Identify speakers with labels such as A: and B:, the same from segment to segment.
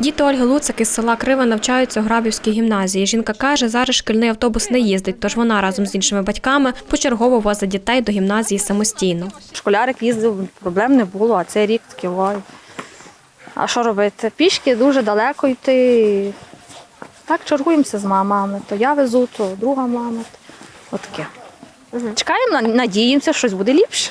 A: Діти Ольги Луцик із села Крива навчаються у Грабівській гімназії. Жінка каже, зараз шкільний автобус не їздить, тож вона разом з іншими батьками почергово возить дітей до гімназії самостійно.
B: Школярик їздив, проблем не було, а цей рік таки ой. А що робити? Пішки дуже далеко йти. Так чергуємося з мамами. То я везу, то друга мама. Отаке. Чекаємо, на- надіємося, щось буде ліпше.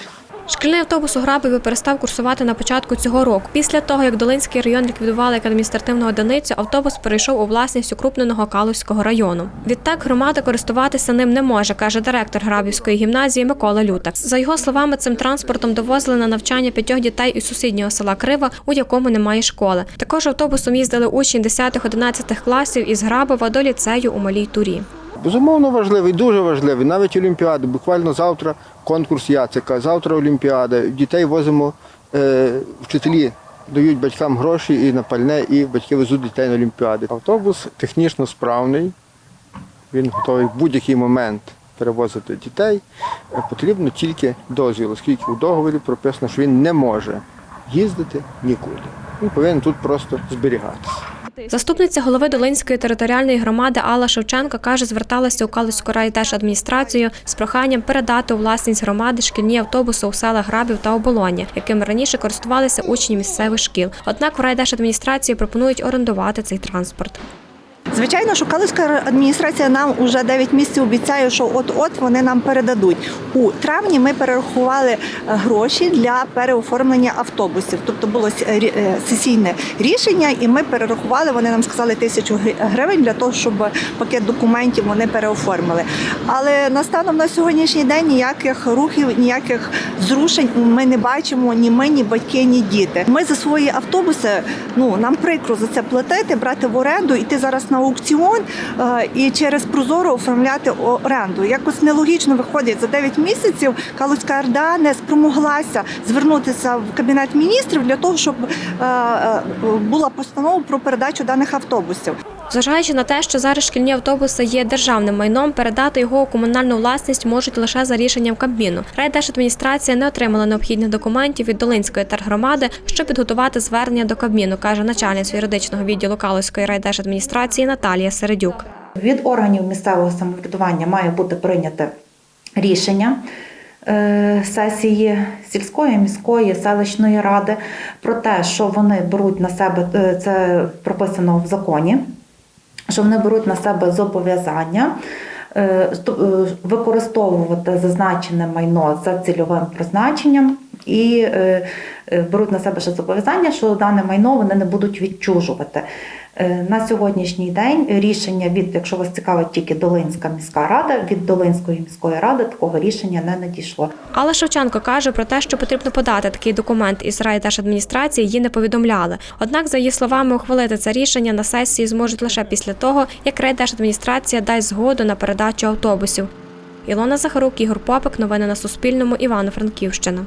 A: Шкільний автобус у Грабові перестав курсувати на початку цього року. Після того, як Долинський район ліквідували як адміністративну одиницю, автобус перейшов у власність укрупненого Калузького району. Відтак громада користуватися ним не може, каже директор Грабівської гімназії Микола Лютак. За його словами, цим транспортом довозили на навчання п'ятьох дітей із сусіднього села Крива, у якому немає школи. Також автобусом їздили учні 10-11 класів із Грабова до ліцею у Малій Турі.
C: Безумовно важливий, дуже важливий. Навіть Олімпіади. Буквально завтра конкурс Яцика, завтра Олімпіада. Дітей возимо, е, вчителі дають батькам гроші і на пальне, і батьки везуть дітей на Олімпіади. Автобус технічно справний, він готовий в будь-який момент перевозити дітей. Е, Потрібно тільки дозвіл, оскільки у договорі прописано, що він не може їздити нікуди. Він повинен тут просто зберігатися.
A: Заступниця голови Долинської територіальної громади Алла Шевченка каже, зверталася у Калицьку райдержадміністрацію з проханням передати у власність громади шкільні автобуси у селах Грабів та Оболоні, якими раніше користувалися учні місцевих шкіл. Однак в райдержадміністрації пропонують орендувати цей транспорт.
D: Звичайно, що Калузька адміністрація нам вже 9 місяців обіцяє, що от-от вони нам передадуть. У травні ми перерахували е, гроші для переоформлення автобусів. Тобто було е, сесійне рішення, і ми перерахували. Вони нам сказали тисячу гривень для того, щоб пакет документів вони переоформили. Але настаном на сьогоднішній день ніяких рухів, ніяких зрушень ми не бачимо ні ми, ні батьки, ні діти. Ми за свої автобуси, ну нам прикро за це платити, брати в оренду, іти зараз на аукціон е, і через прозоро оформляти оренду. Якось нелогічно виходить за 9 місяців. Калуцька РДА не спромоглася звернутися в кабінет міністрів для того, щоб е, е, була постанова про передачу даних автобусів.
A: Зважаючи на те, що зараз шкільні автобуси є державним майном, передати його у комунальну власність можуть лише за рішенням Кабміну. Райдержадміністрація не отримала необхідних документів від Долинської тергромади, щоб підготувати звернення до Кабміну, каже начальниця юридичного відділу Калузької райдержадміністрації Наталія Середюк.
E: Від органів місцевого самоврядування має бути прийняте рішення е, сесії сільської, міської, селищної ради про те, що вони беруть на себе е, це прописано в законі, що вони беруть на себе зобов'язання. е, е, Використовувати зазначене майно за цільовим призначенням і е, е, беруть на себе ще зобов'язання, що дане майно вони не будуть відчужувати. Е, На сьогоднішній день рішення від, якщо вас цікавить тільки Долинська міська рада, від Долинської міської ради такого рішення не надійшло.
A: Алла Шевченко каже про те, що потрібно подати такий документ із райдержадміністрації, її не повідомляли. Однак, за її словами, ухвалити це рішення на сесії зможуть лише після того, як райдержадміністрація дасть згоду на передачу автобусів. Ілона Захарук, Ігор Попик. Новини на Суспільному. Івано-Франківщина.